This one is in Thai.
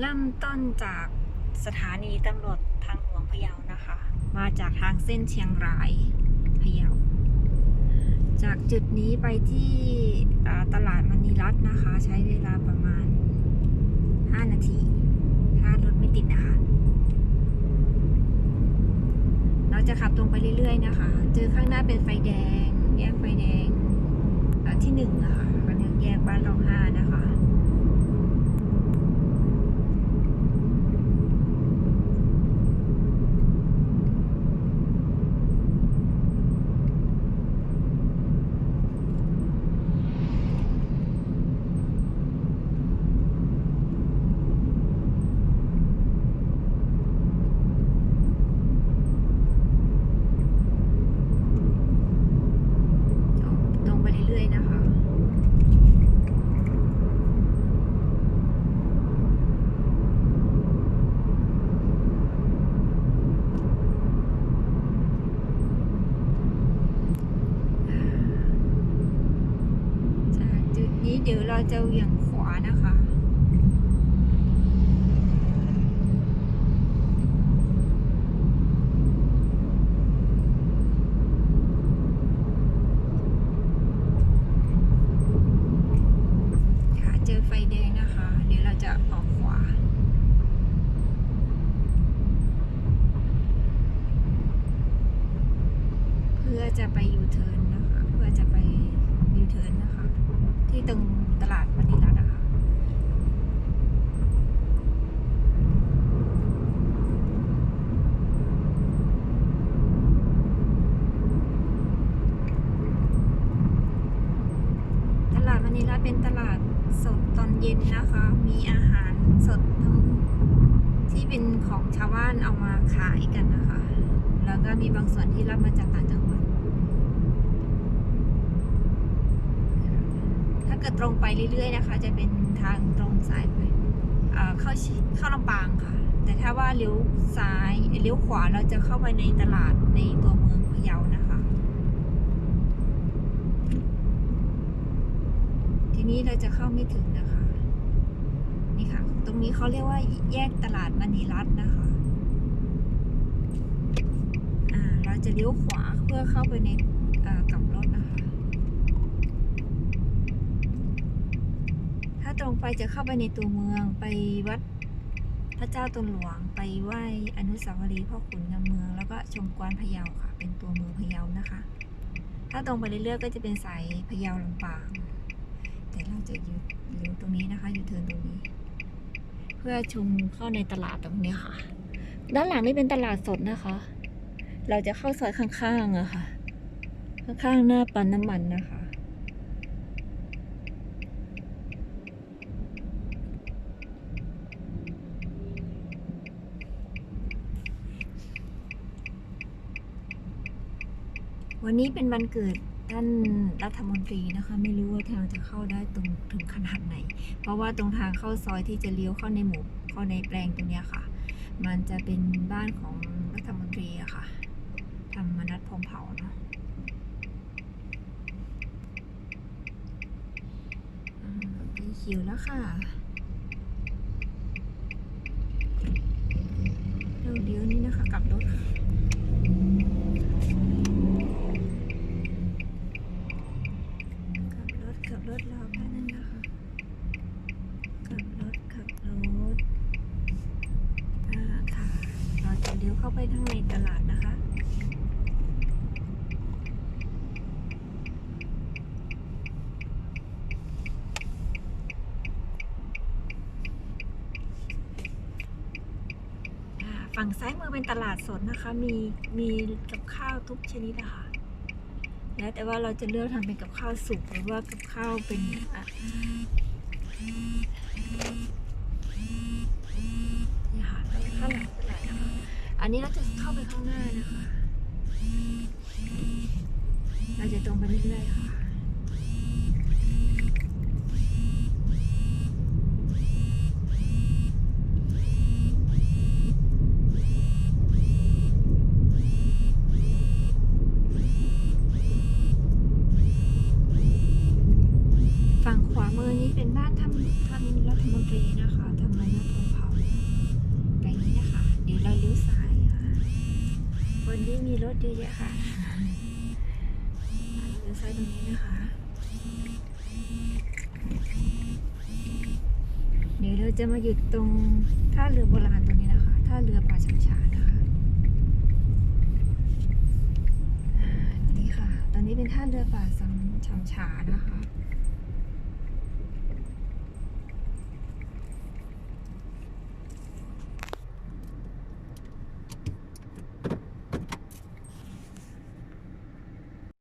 เริ่มต้นจากสถานีตำรวจทางหลวงพะเยานะคะ มาจากทางเส้นเชียงรายพะเยา จากจุดนี้ไปที่ตลาดมณีรัตน์นะคะ ใช้เวลาประมาณ 5 นาที ถ้ารถไม่ติดนะคะ เราจะขับตรงไปเรื่อยๆนะคะ เจอข้างหน้าเป็นไฟแดง แยกไฟแดงที่หนึ่งนะคะก็เรียกแยกบ้านรองหานะคะ ตรงไปเรื่อยๆนะคะ จากจุด นี้เดี๋ยวเราจะเหวี่ยงขวานะคะค่ะเจอไฟแดงนะคะเดี๋ยวเราจะออกขวาเพื่อจะไปยูเทิร์นนะคะ เพื่อจะไปยูเทิร์นนะคะ ที่ตรงตลาดมณีรัตน์นะคะตลาดมณีรัตน์เป็นตลาดสดตอนเย็นนะคะ มีอาหารสดทั้งที่เป็นของชาวบ้านเอามาขายกันนะคะ แล้วก็มีบางส่วนที่รับมาจากต่างจังหวัด ถ้า เกิดตรงไปเรื่อยๆนะคะ จะเป็นทางตรงสายไปเเข้าเข้าลำปางค่ะ แต่ถ้าว่าเลี้ยวซ้ายเลี้ยวขวาเราจะเข้าไปในตลาดในตัวเมืองพะเยานะคะ ทีนี้เราจะเข้าไม่ถึงนะคะ นี่ค่ะ ตรงนี้เขาเรียกว่าแยกตลาดมณีรัตน์นะคะเราจะเลี้ยวขวาเพื่อเข้าไปในเอ่อกลับรถนะคะ ถ้า ตรงไปจะเข้าไปในตัวเมืองไปวัดพระเจ้าตนหลวงไปไหว้อนุสาวรีย์พ่อขุนงามเมือง แล้วก็ชมกวานพะเยาค่ะ เป็นตัวเมืองพะเยานะคะ ถ้าตรงไปเรื่อยๆก็จะเป็นสายพะเยาลำปางแต่เราจะอยู่อยู่ตรงนี้นะคะ อยู่เทินตรงนี้ เพื่อชมเข้าในตลาดตรงนี้ค่ะ ด้านหลังนี่เป็นตลาดสดนะคะ เราจะเข้าซอยข้างๆอะค่ะ ข้างๆหน้าปั๊มน้ำมันนะคะ วันนี้เป็นวันเกิดท่านรัฐมนตรีนะคะ ไม่รู้ว่าทางจะเข้าได้ตรงถึงขนาดไหน เพราะว่าตรงทางเข้าซอยที่จะเลี้ยวเข้าในหมู่เข้าในแปลงตรงนี้ค่ะ มันจะเป็นบ้านของรัฐมนตรีอะค่ะธรรมนัฐพรมเผาเนาะอืมตีคิวแล้วค่ะเดี๋ยวเดี๋ยวนี้นะคะกลับรถค่ะ เราจะเลี้ยวเข้าไปข้างในตลาดนะคะ ฝั่งซ้ายมือเป็นตลาดสดนะคะ มีมีกับข้าวทุกชนิดนะคะแล้วแต่ว่าเราจะเลือกทำเป็นกับข้าวสุกหรือว่ากับข้าวเป็นอะนี่ค่ะข้างหลังตลาดนะคะ อันนี้เราจะเข้าไปข้างหน้านะคะ เราจะตรงไปเรื่อยๆค่ะฝั่งขวามือนี้เป็นบ้านท่านท่านรัฐมนตรีนะคะธรรมนัฐพรหมเผ่าเราเลี้ยวซ้าย วันนี้มีรถเยอะแยะค่ะเลี้ยวซ้ายตรงนี้นะคะเดี๋ยวเราจะมาหยุดตรงท่าเรือโบราณตรงนี้นะคะท่าเรือป่าชังชานะคะนี้ค่ะ ตอนนี้เป็นท่าเรือป่าสังชังชานะคะ